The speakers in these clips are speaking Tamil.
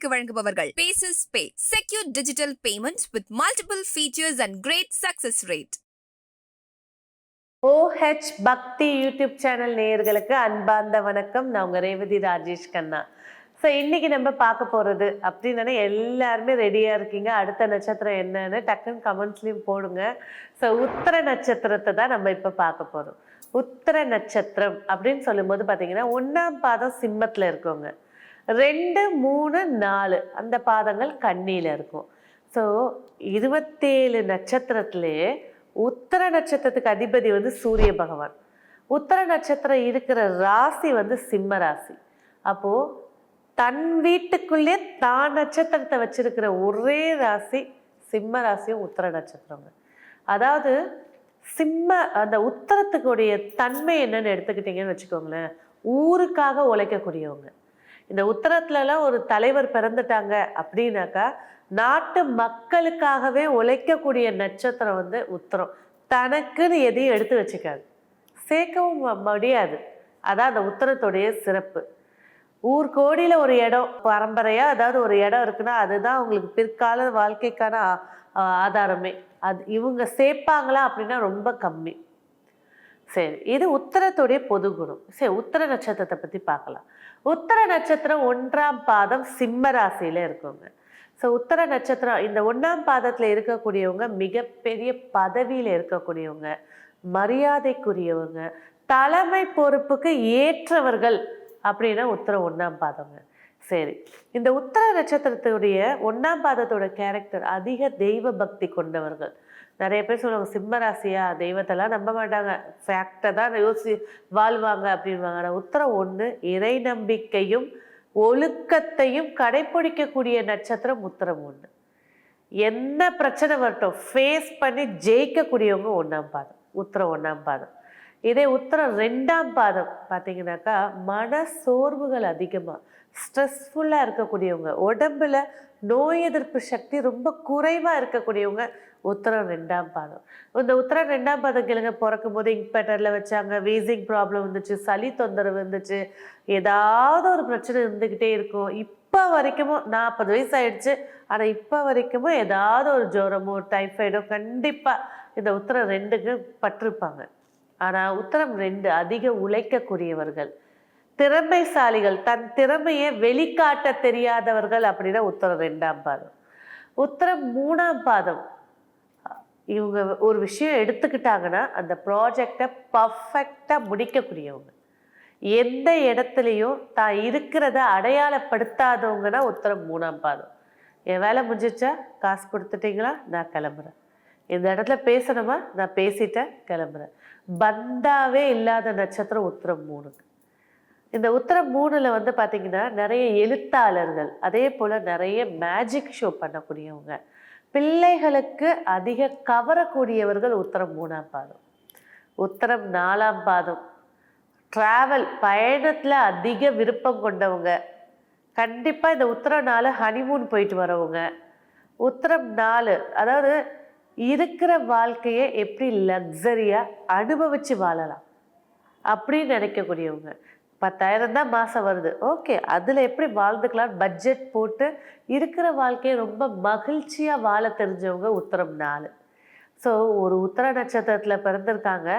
உங்களுக்கு வழங்குபவர்கள். Pays pay secure digital payment with multiple features and great success rate OH Bhakti YouTube channel நேயர்களுக்கு அன்பார்ந்த வணக்கம். நான் உங்க ரேவதி ராஜேஷ் கண்ணா. ஸோ இன்னைக்கு நம்ம பார்க்க போறது அப்படின்னு எல்லாருமே ரெடியா இருக்கீங்க. அடுத்த நட்சத்திரம் என்னன்னு டக்குன்னு கமெண்ட்ஸ்லயும் போடுங்க. ஸோ உத்தர நட்சத்திரத்தை தான் நம்ம இப்போ பார்க்க போறோம். உத்தர நட்சத்திரம் அப்படின்னு சொல்லும்போது பார்த்தீங்கன்னா ஒன்றாம் பாதம் சிம்மத்தில் இருக்கவங்க. ரெண்டு மூணு நாலு. அந்த பாதங்கள் கண்ணியில் இருக்கும். ஸோ இருபத்தேழு நட்சத்திரத்துலேயே உத்தர நட்சத்திரத்துக்கு அதிபதி வந்து சூரிய பகவான். உத்தர நட்சத்திரம் இருக்கிற ராசி வந்து சிம்ம ராசி. அப்போது தன் வீட்டுக்குள்ளே தான் நட்சத்திரத்தை வச்சிருக்கிற ஒரே ராசி சிம்ம ராசியும் உத்தர நட்சத்திரங்க. அதாவது சிம்ம அந்த உத்தரத்துக்குடைய தன்மை என்னன்னு எடுத்துக்கிட்டீங்கன்னு வச்சுக்கோங்களேன். ஊருக்காக உழைக்கக்கூடியவங்க. இந்த உத்தரத்துலலாம் ஒரு தலைவர் பிறந்துட்டாங்க அப்படின்னாக்கா நாட்டு மக்களுக்காகவே உழைக்கக்கூடிய நட்சத்திரம் வந்து உத்தரம். தனக்குன்னு எதையும் எடுத்து வச்சுக்காது. சேர்க்கவும் முடியாது. அதான் அந்த உத்தரத்துடைய சிறப்பு. ஊர் கோடியில் ஒரு இடம் பரம்பரையாக அதாவது ஒரு இடம் இருக்குன்னா அதுதான் அவங்களுக்கு பிற்கால வாழ்க்கைக்கான ஆதாரமே. அது இவங்க சேர்ப்பாங்களா அப்படின்னா ரொம்ப கம்மி. சரி இது உத்தரத்துடைய பொது குணம். சரி உத்தர நட்சத்திரத்தை பற்றி பார்க்கலாம். உத்தர நட்சத்திரம் ஒன்றாம் பாதம் சிம்ம ராசியில் இருக்கவங்க. ஸோ உத்தர நட்சத்திரம் இந்த ஒன்றாம் பாதத்தில் இருக்கக்கூடியவங்க மிகப்பெரிய பதவியில் இருக்கக்கூடியவங்க மரியாதைக்குரியவங்க தலைமை பொறுப்புக்கு ஏற்றவர்கள் அப்படின்னா உத்தரம் ஒன்றாம் பாதங்க. சரி இந்த உத்தர நட்சத்திரத்துடைய ஒன்றாம் பாதத்தோட கேரக்டர் அதிக தெய்வ பக்தி கொண்டவர்கள். நிறைய பேர் சொல்லுவாங்க சிம்ம ராசியா? தெய்வத்தெல்லாம் நம்ப மாட்டாங்க. ஃபேக்டை தான் யோசி வாழ்வாங்க அப்படின்வாங்க ஆனால் உத்தரம் ஒன்று இறை நம்பிக்கையும் ஒழுக்கத்தையும் கடைப்பிடிக்கக்கூடிய நட்சத்திரம் உத்தரம் ஒன்று என்ன பிரச்சனை வரட்டும் ஃபேஸ் பண்ணி ஜெயிக்கக்கூடியவங்க ஒன்றாம் பாதம் உத்தரம் ஒன்றாம் பாதம். இதே உத்தரம் ரெண்டாம் பாதம் பார்த்தீங்கன்னாக்கா மன சோர்வுகள் அதிகமாக ஸ்ட்ரெஸ்ஃபுல்லாக இருக்கக்கூடியவங்க உடம்புல நோய் எதிர்ப்பு சக்தி ரொம்ப குறைவாக இருக்கக்கூடியவங்க உத்தரம் ரெண்டாம் பாதம். இந்த உத்தரம் ரெண்டாம் பாதம் கிழங்க பிறக்கும் போது இங்க் வச்சாங்க வீசிங் ப்ராப்ளம் வந்துச்சு சளி தொந்தரவு இருந்துச்சு ஏதாவது ஒரு பிரச்சனை இருந்துக்கிட்டே இருக்கும். இப்போ வரைக்கும் நாற்பது வயசு ஆயிடுச்சு. ஆனால் இப்போ வரைக்கும் ஏதாவது ஒரு ஜுரமோ டைஃபாய்டோ கண்டிப்பாக இந்த உத்தரம் ரெண்டுக்கு பட்டிருப்பாங்க. ஆனால் உத்தரம் ரெண்டு அதிக உழைக்கக்கூடியவர்கள். திறமைசாலிகள் தன் திறமையை வெளிக்காட்ட தெரியாதவர்கள் அப்படின்னா உத்தரம் ரெண்டாம் பாதம். உத்தரம் மூணாம் பாதம். இவங்க ஒரு விஷயம் எடுத்துக்கிட்டாங்கன்னா அந்த ப்ராஜெக்டை பர்ஃபெக்டாக முடிக்கக்கூடியவங்க. எந்த இடத்துலையும் தான் இருக்கிறத அடையாளப்படுத்தாதவங்கன்னா உத்தரம் மூணாம் பாதம். என் வேலை முடிஞ்சிச்சா காசு கொடுத்துட்டீங்களா? நான் கிளம்புறேன். இந்த இடத்துல பேசணுமா? நான் பேசிட்டேன் கிளம்புறேன். பந்தாவே இல்லாத நட்சத்திரம் உத்தரம் மூணுங்க இந்த உத்தரம் மூணுல வந்து பார்த்தீங்கன்னா நிறைய எழுத்தாளர்கள் அதே போல் நிறைய மேஜிக் ஷோ பண்ணக்கூடியவங்க. பிள்ளைகளுக்கு அதிக கவரக்கூடியவர்கள் உத்தரம் மூணாம் பாதம். உத்தரம் நாலாம் பாதம். ட்ராவல் பயணத்தில் அதிக விருப்பம் கொண்டவங்க. கண்டிப்பாக இந்த உத்தரம் நாலு ஹனிமூன் போயிட்டு வரவங்க. உத்தரம் நாலு அதாவது இருக்கிற வாழ்க்கையை எப்படி லக்ஸரியாக அனுபவித்து வாழலாம் அப்படின்னு நினைக்கக்கூடியவங்க. பத்தாயிரம் தான் மாதம் வருது. ஓகே அதில் எப்படி வாழ்ந்துக்கலாம் பட்ஜெட் போட்டு இருக்கிற வாழ்க்கையை ரொம்ப மகிழ்ச்சியாக வாழ தெரிஞ்சவங்க உத்தரம் நாலு. ஸோ ஒரு உத்தர நட்சத்திரத்தில் பிறந்திருக்காங்க.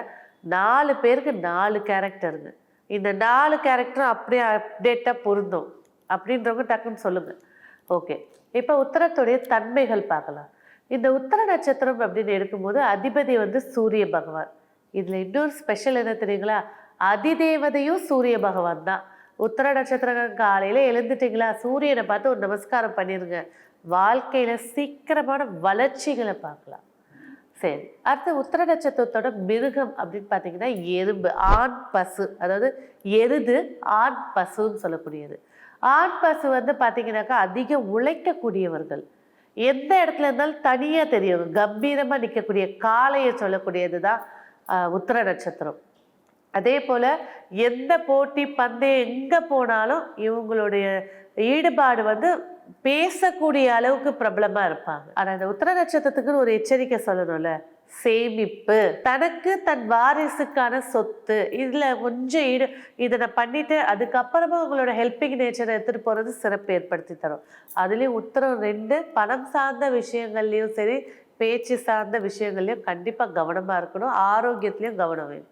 நாலு பேருக்கு நாலு கேரக்டருங்க இந்த நாலு கேரக்டரும் அப்படியே அப்டேட்டாக பொருந்தும். அப்படின்றவங்க டக்குன்னு சொல்லுங்கள் ஓகே இப்போ உத்தரத்துடைய தன்மைகள் பார்க்கலாம். இந்த உத்தர நட்சத்திரம் அப்படின்னு எடுக்கும்போது அதிபதி வந்து சூரிய பகவான். இதில் இன்னொரு ஸ்பெஷல் என்ன தெரியுங்களா? அதிதேவதையும் சூரிய பகவான் தான். உத்தர நட்சத்திரம் காலையில் எழுந்துட்டீங்களா? சூரியனை பார்த்து ஒரு நமஸ்காரம் பண்ணிடுங்க வாழ்க்கையில் சீக்கிரமான வளர்ச்சிகளை பார்க்கலாம். சரி அடுத்து உத்தர நட்சத்திரத்தோட மிருகம் அப்படின்னு பார்த்தீங்கன்னா எறும்பு ஆண் பசு. அதாவது எருது ஆண் பசுன்னு சொல்லக்கூடியது. ஆண் பசு வந்து பார்த்தீங்கன்னாக்கா அதிக உழைக்கக்கூடியவர்கள். எந்த இடத்துல இருந்தாலும் தனியாக தெரியும். கம்பீரமாக நிற்கக்கூடிய காளையை சொல்லக்கூடியது தான் உத்தர நட்சத்திரம். அதே போல் எந்த போட்டி பந்தயம் எங்கே போனாலும் இவங்களுடைய ஈடுபாடு வந்து பேசக்கூடிய அளவுக்கு பிரபலமாக இருப்பாங்க. ஆனால் இந்த உத்தர நட்சத்திரத்துக்குன்னு ஒரு எச்சரிக்கை சொல்லணும்ல. சேமிப்பு. தனக்கு தன் வாரிசுக்கான சொத்து. இதில் கொஞ்சம் ஈடு இதை நான் பண்ணிவிட்டு அதுக்கப்புறமா உங்களோட ஹெல்பிங் நேச்சரை எடுத்துகிட்டு போகிறது சிறப்பு ஏற்படுத்தி தரும். அதுலேயும் உத்தரம் ரெண்டு பணம் சார்ந்த விஷயங்கள்லையும் சரி பேச்சு சார்ந்த விஷயங்கள்லையும் கண்டிப்பாக கவனமாக இருக்கணும். ஆரோக்கியத்துலேயும் கவனம் வேணும்.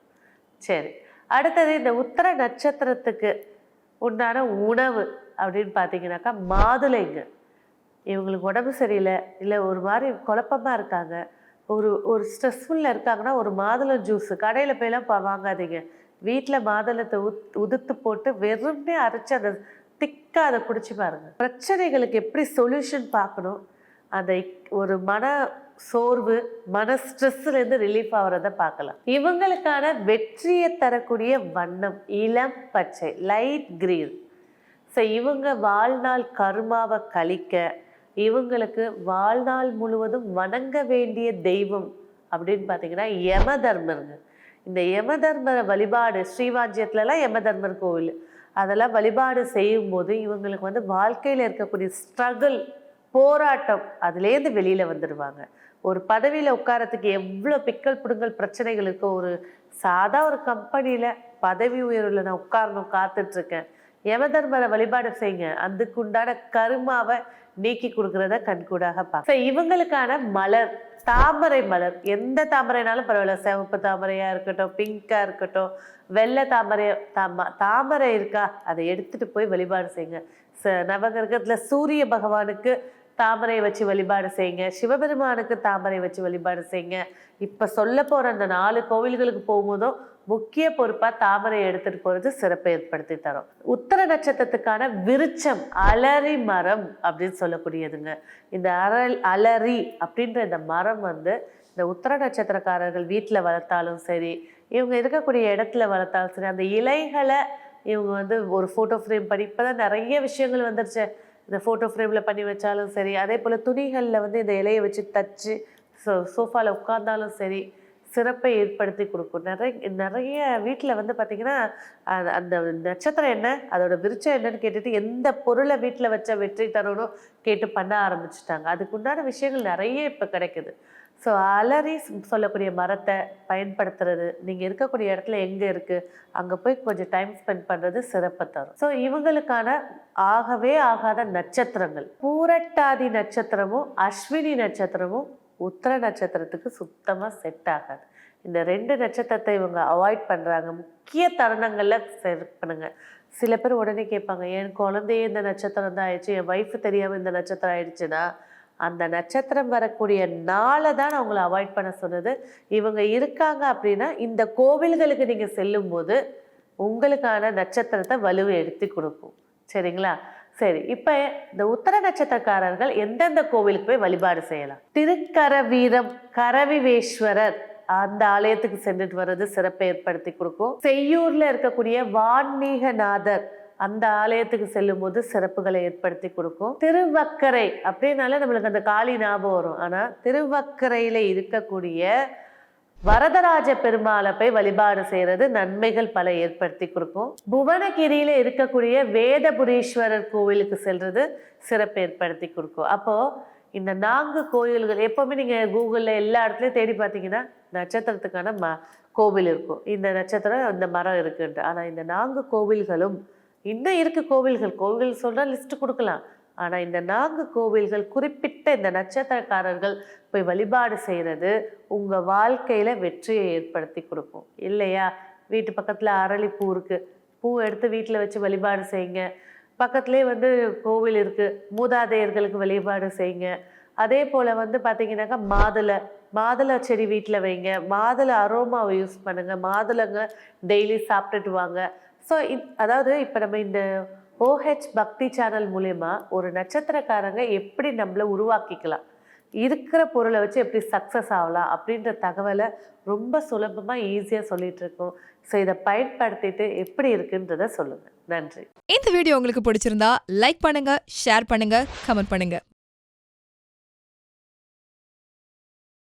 சரி. அடுத்தது இந்த உத்தர நட்சத்திரத்துக்கு உண்டான உணவு அப்படின்னு பார்த்தீங்கன்னாக்கா மாதுளைங்க. இவங்களுக்கு உடம்பு சரியில்லை இல்லை ஒரு மாதிரி குழப்பமா இருக்காங்க. ஒரு ஒரு ஸ்ட்ரெஸ்ஃபுல்லில் இருக்காங்கன்னா ஒரு மாதுளை ஜூஸ் கடையில் போயெல்லாம் வாங்காதீங்க. வீட்டில் மாதுளத்தை உத் உதுத்து போட்டு வெறும்னே அரைச்சி அதை திக்காக அதை குடிச்சு பாருங்கள் பிரச்சனைகளுக்கு எப்படி சொல்யூஷன் பார்க்கணும்? அந்த ஒரு மன சோர்வு மன ஸ்ட்ரெஸ்லேருந்து ரிலீஃப் ஆகிறத பார்க்கலாம். இவங்களுக்கான வெற்றியை தரக்கூடிய வண்ணம் இளம் பச்சை லைட் கிரீன் ஸோ இவங்க வாழ்நாள் கருமாவை கழிக்க இவங்களுக்கு வாழ்நாள் முழுவதும் வணங்க வேண்டிய தெய்வம் அப்படின்னு பார்த்தீங்கன்னா யம தர்மருங்க இந்த யம தர்ம வழிபாடு ஸ்ரீவாஜ்யத்துலலாம் யம தர்மர் கோவில். அதெல்லாம் வழிபாடு செய்யும்போது இவங்களுக்கு வந்து வாழ்க்கையில் இருக்கக்கூடிய ஸ்ட்ரகிள் போராட்டம் அதுலேருந்து வெளியில் வந்துடுவாங்க ஒரு பதவியில் உட்காரத்துக்கு எவ்வளோ பிக்கல் பிடுங்கல் பிரச்சனைகள் இருக்கோ ஒரு சாதா ஒரு கம்பெனியில் பதவி உயர்வில் நான் உட்காரணும் காத்துட்ருக்கேன். யமதர்மரை வழிபாடு செய்யுங்க அதுக்கு உண்டான கருமாவை நீக்கி கொடுக்குறத கண்கூடாக பார்க்க இவங்களுக்கான மலர் தாமரை மலர். எந்த தாமரைனாலும் பரவாயில்ல. சிவப்பு தாமரையா இருக்கட்டும் பிங்கா இருக்கட்டும் வெள்ளை தாமரை தாம தாமரை இருக்கா? அதை எடுத்துட்டு போய் வழிபாடு செய்யுங்க ச நவகிரகத்துல சூரிய பகவானுக்கு தாமரை வச்சு வழிபாடு செய்யுங்க. சிவபெருமானுக்கு தாமரை வச்சு வழிபாடு செய்யுங்க. இப்போ சொல்ல போகிற அந்த நாலு கோவில்களுக்கு போகும்போதும் முக்கிய பொறுப்பாக தாமரை எடுத்துகிட்டு போகிறது சிறப்பை ஏற்படுத்தி தரும். உத்தர நட்சத்திரத்துக்கான விருச்சம் அலரி மரம் அப்படின்னு சொல்லக்கூடியதுங்க. இந்த அரல் அலரி அப்படின்ற இந்த மரம் வந்து இந்த உத்தர நட்சத்திரக்காரர்கள் வீட்டில் வளர்த்தாலும் சரி இவங்க இருக்கக்கூடிய இடத்துல வளர்த்தாலும் சரி அந்த இலைகளை இவங்க வந்து ஒரு ஃபோட்டோ ஃப்ரேம் பண்ணி இப்போதான் நிறைய விஷயங்கள் வந்துருச்சு. இந்த ஃபோட்டோ ஃப்ரேமில் பண்ணி வச்சாலும் சரி அதே போல் துணிகளில் வந்து இந்த இலையை வச்சு தச்சு சோ சோஃபாவில் உட்கார்ந்தாலும் சரி சிறப்பை ஏற்படுத்தி கொடுக்கும். நிறைய நிறைய வீட்டில் வந்து பார்த்திங்கன்னா அந்த- அந்த நட்சத்திரம் என்ன அதோட விருச்சம் என்னன்னு கேட்டுட்டு எந்த பொருளை வீட்டில் வச்சா வெற்றி தரணும் கேட்டு பண்ண ஆரம்பிச்சிட்டாங்க. அதுக்குண்டான விஷயங்கள் நிறைய இப்போ கிடைக்குது. ஸோ அலரி சொல்லக்கூடிய மரத்தை பயன்படுத்துறது நீங்கள் இருக்கக்கூடிய இடத்துல எங்கே இருக்குது அங்கே போய் கொஞ்சம் டைம் ஸ்பெண்ட் பண்ணுறது சிறப்பை தரும். ஸோ இவங்களுக்கான ஆகவே ஆகாத நட்சத்திரங்கள். பூரட்டாதி நட்சத்திரமும் அஸ்வினி நட்சத்திரமும் உத்தர நட்சத்திரத்துக்கு சுத்தமாக செட் ஆகாது. இந்த ரெண்டு நட்சத்திரத்தை இவங்க அவாய்ட் பண்ணுறாங்க முக்கிய தருணங்களில் செலக்ட் பண்ணுங்கள் சில பேர் உடனே கேட்பாங்க என் குழந்தையே இந்த நட்சத்திரம் தான் ஆயிடுச்சு? என் ஒய்ஃபு தெரியாமல் இந்த நட்சத்திரம் ஆயிடுச்சுன்னா அந்த நட்சத்திரம் வரக்கூடிய நாளை தான் நான் உங்களை அவாய்ட் பண்ண சொன்னது. இவங்க இருக்காங்க அப்படின்னா இந்த கோவில்களுக்கு நீங்கள் செல்லும்போது உங்களுக்கான நட்சத்திரத்தை வலுவை எடுத்து கொடுக்கும். சரிங்களா? சரி இப்போ இந்த உத்தர நட்சத்திரக்காரர்கள் எந்தெந்த கோவிலுக்கு போய் வழிபாடு செய்யலாம்? திருக்கரவீரம் கரவிவேஸ்வரர் அந்த ஆலயத்துக்கு சென்றுட்டு வர்றது சிறப்பை ஏற்படுத்தி கொடுக்கும். செய்யூர்ல இருக்கக்கூடிய வான்மீகநாதர் அந்த ஆலயத்துக்கு செல்லும் போது சிறப்புகளை ஏற்படுத்தி கொடுக்கும். திருவக்கரை அப்படின்னாலே நம்மளுக்கு அந்த காளி ஞாபகம் வரும். ஆனால் திருவக்கரையில் இருக்கக்கூடிய வரதராஜ பெருமாளை போய் வழிபாடு செய்கிறது நன்மைகள் பல ஏற்படுத்தி கொடுக்கும். புவனகிரியில் இருக்கக்கூடிய வேதபுரீஸ்வரர் கோவிலுக்கு செல்றது சிறப்பு ஏற்படுத்தி கொடுக்கும். அப்போது இந்த நான்கு கோயில்கள் எப்போவுமே நீங்கள் கூகுளில் எல்லா இடத்துலையும் தேடி பார்த்தீங்கன்னா நட்சத்திரத்துக்கான ம கோவில் இருக்கும். இந்த நட்சத்திரம் இந்த மரம் இருக்குன்ட்டு. ஆனால் இந்த நான்கு கோவில்களும் இன்னும் இருக்கு கோவில்கள். கோவில் சொல்ற லிஸ்ட் கொடுக்கலாம். ஆனா இந்த நான்கு கோவில்கள் குறிப்பிட்ட இந்த நட்சத்திரக்காரர்கள் போய் வழிபாடு செய்கிறது உங்க வாழ்க்கையில வெற்றியை ஏற்படுத்தி கொடுக்கும். இல்லையா? வீட்டு பக்கத்துல அரளிப்பூ இருக்கு. பூ எடுத்து வீட்டில் வச்சு வழிபாடு செய்யுங்க. பக்கத்துலேயே வந்து கோவில் இருக்கு. மூதாதையர்களுக்கு வழிபாடு செய்யுங்க. அதே போல வந்து பார்த்தீங்கன்னாக்கா மாதுளை. மாதுளை செடி வீட்டில் வைங்க. மாதுளை அரோமாவை யூஸ் பண்ணுங்க. மாதுளைங்க டெய்லி சாப்பிட்டுட்டு வாங்க. ஸோ அதாவது இப்போ நம்ம இந்த ஓஹெச் பக்தி சேனல் மூலயமா ஒரு நட்சத்திரக்காரங்க எப்படி நம்மளை உருவாக்கிக்கலாம்? இருக்கிற பொருளை வச்சு எப்படி சக்ஸஸ் ஆகலாம் அப்படின்ற தகவலை ரொம்ப சுலபமாக ஈஸியாக சொல்லிட்டு இருக்கோம். ஸோ இதை பயன்படுத்திட்டு எப்படி இருக்குன்றத சொல்லுங்கள் நன்றி. இந்த வீடியோ உங்களுக்கு பிடிச்சிருந்தா லைக் பண்ணுங்க ஷேர் பண்ணுங்க கமெண்ட் பண்ணுங்க.